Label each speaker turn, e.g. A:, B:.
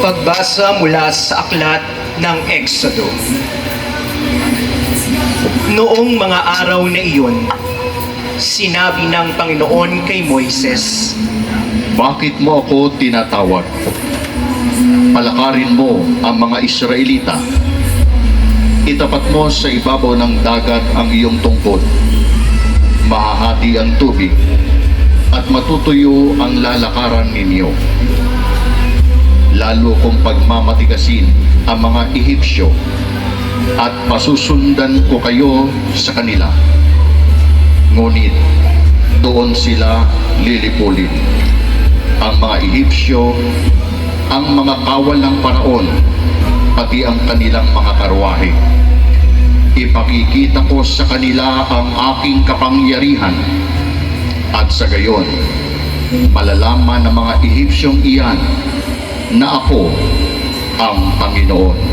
A: Pagbasa mula sa aklat ng Exodo. Noong mga araw na iyon, sinabi ng Panginoon kay Moises,
B: Bakit mo ako tinatawag? Palakarin mo ang mga Israelita. Itapat mo sa ibabaw ng dagat ang iyong tungkod. Mahahati ang tubig at matutuyo ang lalakaran ninyo. Lalo kong pagmamatigasin ang mga Ehipsyo at pasusundan ko kayo sa kanila. Ngunit doon sila lilipulin ang mga Ehipsyo, ang mga kawal ng paraon, pati ang kanilang mga karwahe. Ipakikita ko sa kanila ang aking kapangyarihan at sa gayon, malalaman ng mga Ehipsyong iyan na ako ang Panginoon.